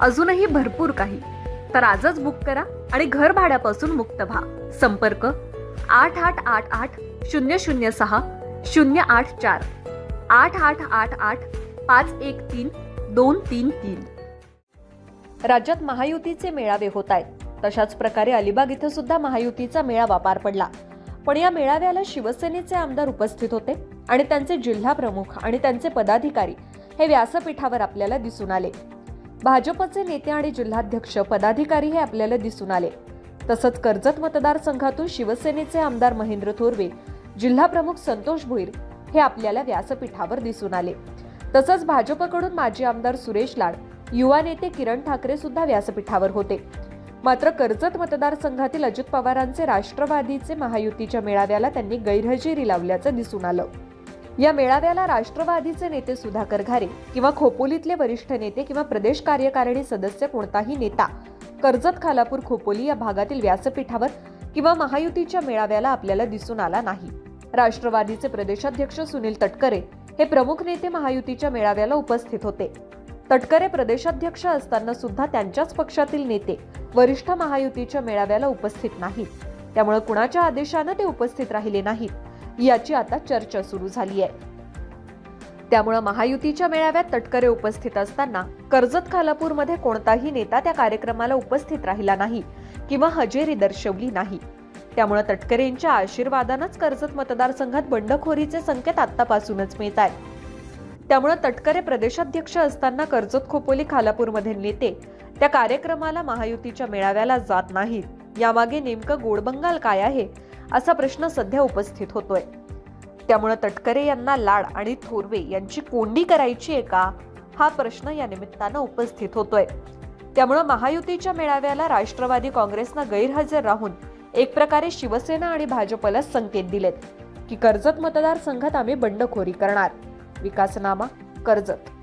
अजूनही भरपूर काही. तर आजच बुक करा आणि घर भाड्यापासून मुक्त व्हा. संपर्क आठ आठ आठ आठ शून्य शून्य सहा शून्य आठ चार. आठ आठ आठ आठ पाच एक तीन दोन तीन तीन. राज्यात महायुतीचे मेळावे होत आहेत. तशाच प्रकारे अलिबाग इथं सुद्धा महायुतीचा मेळावा पार पडला. पण या मेळाव्याला शिवसेनेचे आमदार उपस्थित होते आणि त्यांचे जिल्हा प्रमुख आणि त्यांचे पदाधिकारी हे व्यासपीठावर आपल्याला दिसून आले. भाजपचे नेते आणि जिल्हाध्यक्ष पदाधिकारी हे आपल्याला दिसून आले. तसंच कर्जत मतदारसंघातून शिवसेनेचे आमदार महेंद्र थोरवे जिल्हाप्रमुख संतोष भोईर हे आपल्याला व्यासपीठावर दिसून आले. तसंच भाजपकडून माजी आमदार सुरेश लाड युवा नेते किरण ठाकरे सुद्धा व्यासपीठावर होते. मात्र कर्जत मतदारसंघातील अजित पवारांचे राष्ट्रवादीचे महायुतीच्या मेळाव्याला त्यांनी गैरहजेरी लावल्याचं दिसून आलं. या मेळाव्याला राष्ट्रवादीचे नेते सुधाकर घारे किंवा खोपोलीतले वरिष्ठ नेते किंवा प्रदेश कार्यकारिणी सदस्य कोणताही नेता कर्जत खालापूर खोपोली या भागातील व्यासपीठावर किंवा महायुतीच्या मेळाव्याला आपल्याला दिसून आला नाही. राष्ट्रवादीचे प्रदेशाध्यक्ष सुनील तटकरे हे प्रमुख नेते महायुतीच्या मेळाव्याला उपस्थित होते. तटकरे प्रदेशाध्यक्ष असताना सुद्धा त्यांच्याच पक्षातील नेते वरिष्ठ महायुतीच्या मेळाव्याला उपस्थित नाहीत. त्यामुळे कुणाच्या आदेशानं ते उपस्थित राहिले नाहीत? याची आता चर्चा सुरू झाली आहे त्यामुळे महायुतीच्या मेळाव्यात तटकरे उपस्थित असताना कर्जत खालापूरमध्ये कोणताही नेता त्या कार्यक्रमाला उपस्थित राहिला नाही किंवा हजेरी दर्शवली नाही. त्यामुळे तटकरेंच्या आशीर्वादानंच कर्जत मतदारसंघात बंडखोरीचे संकेत आतापासूनच मिळत आहेत त्यामुळे तटकरे प्रदेशाध्यक्ष असताना कर्जत खोपोली खालापूरमध्ये नेते त्या कार्यक्रमाला महायुतीच्या मेळाव्याला जात नाहीत. यामागे नेमकं गोडबंगाल काय आहे? असा प्रश्न सध्या उपस्थित होतोय. त्यामुळे तटकरे यांना लाड आणि थोरवे यांची कोंडी करायची आहे का? हा प्रश्न या निमित्तानं उपस्थित होतोय. त्यामुळे महायुतीच्या मेळाव्याला राष्ट्रवादी काँग्रेसनं गैरहजर राहून एक प्रकारे शिवसेना आणि भाजपला संकेत दिलेत की कर्जत मतदारसंघात आम्ही बंडखोरी करणार. विकासनामा कर्जत